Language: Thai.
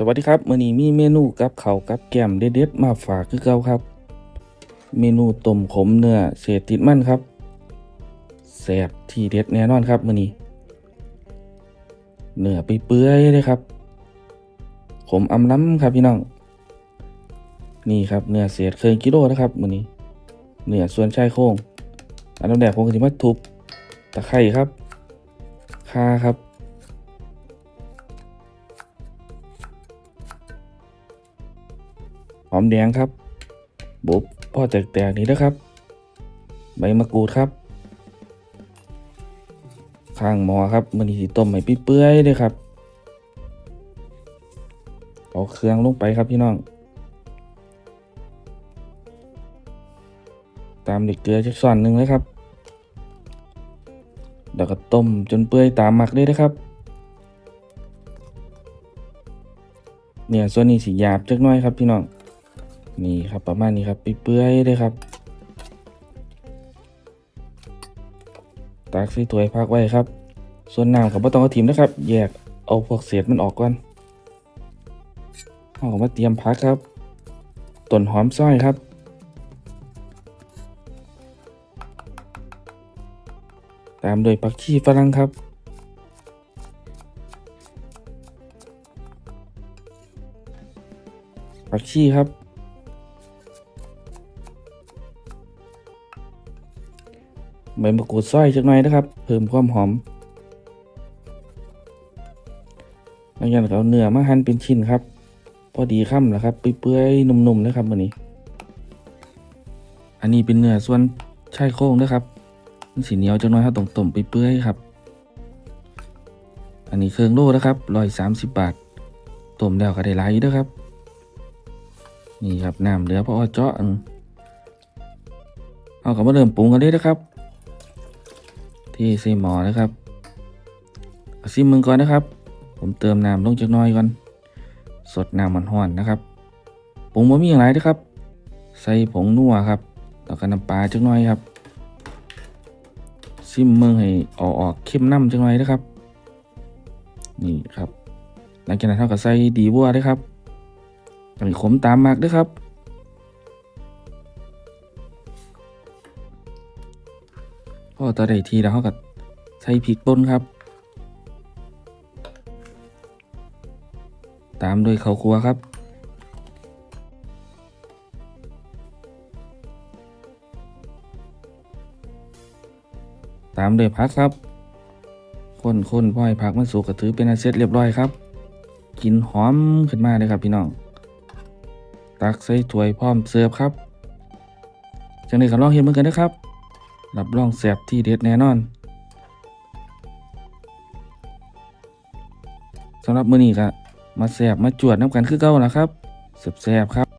สวัสดีครับมื้อนี้มีเมนูกับเขากับแก้มเด็ดๆมาฝากคือเก่าครับ เมนูต้มขมเนื้อเศษติดมันครับแซ่บที่เด็ดแน่นอนครับมื้อนี้เนื้อไปเปื่อยเลยครับ ขมอำล้ำครับพี่น้อง นี่ครับเนื้อเศษเครื่องกิโลนะครับมื้อนี้เนื้อส่วนชายโครงอันดับแรกผมก็สิมาทุบตะไคร้ครับข่าครับ หอมแดงครับบุบพ่อแตกๆนี่นะครับ ใบมะกรูดครับข้างหมอครับมันนี้สิต้มให้เปื่อยเลยครับ เอาเครื่องลงไปครับพี่น้อง ตามด้วยเกลือจักส่วนหนึ่งเลยครับแล้วก็ต้มจนเปื่อยตามหมักเลยนะครับ เนี่ยส่วนนี้สีหยาบจักน้อยครับพี่น้อง นี่ครับประมาณนี้ครับเปื่อยๆเลยครับตักใส่ถ้วยพักไว้ครับ ส่วนน้ำกับไม่ต้องเอาถิ่มนะครับ แยกเอาพวกเศษมันออกก่อนเอามาเตรียมพักครับต้นหอมซอยครับ ตามด้วยผักชีฝรั่งครับผักชีครับ ใบมะกรูดซอยจักหน่อยนะครับ เพิ่มความหอมแล้วยังเอาเนื้อมาหั่นเป็นชิ้นครับ พอดีค่ำแล้วครับเปื่อยๆนุ่มๆเลยครับวันนี้ อันนี้เป็นเนื้อส่วนชายโครงนะครับมันสีเหนียวจักหน่อยครับตรงๆเปื่อยๆครับ อันนี้เครื่องโลนะครับร้อยสามสิบบาทต้มแล้วก็ได้หลายอยู่ด้อครับ นี่ครับน้ำเหลือพอเจาะเอากลับมาเริ่มปรุงกันเลยนะครับ ที่ใส่หมอนะครับซิมมึงก่อนนะครับ ผมเติมน้ำลงจักน้อยก่อน สดน้ำมันห้อนนะครับปรุงบะหมี่อย่างไรนะครับ ใส่ผงนัวครับแล้วก็น้ำปลาจักน้อยครับซิมเมืองให้ออกออกเข้มน้ำจังหน่อยนะครับ นี่ครับ หลังจากนั้นเราก็ใส่ดีบัวด้วยครับอันนี้ขมตามมากด้วยครับ พอตอนใดทีแล้วเขาก็ใส่พริกป่นครับ ตามด้วยข้าวคั่วครับตามด้วยผักครับคนคนๆพ่อยผักมันสุกก็ถือเป็นอันเสร็จเรียบร้อยครับกลินหอมขึ้นมาเลยครับพี่น้อง ตักใส่ถ้วยพร้อมเสิร์ฟครับจังนี้ก็ลองเห็นเหมือนกันนะครับ รับรองแสบที่เด็ดแน่นอนสำหรับมื้อนี้ก็มาแสบมาจวดน้ำกันคือเก่านะครับแสบๆครับ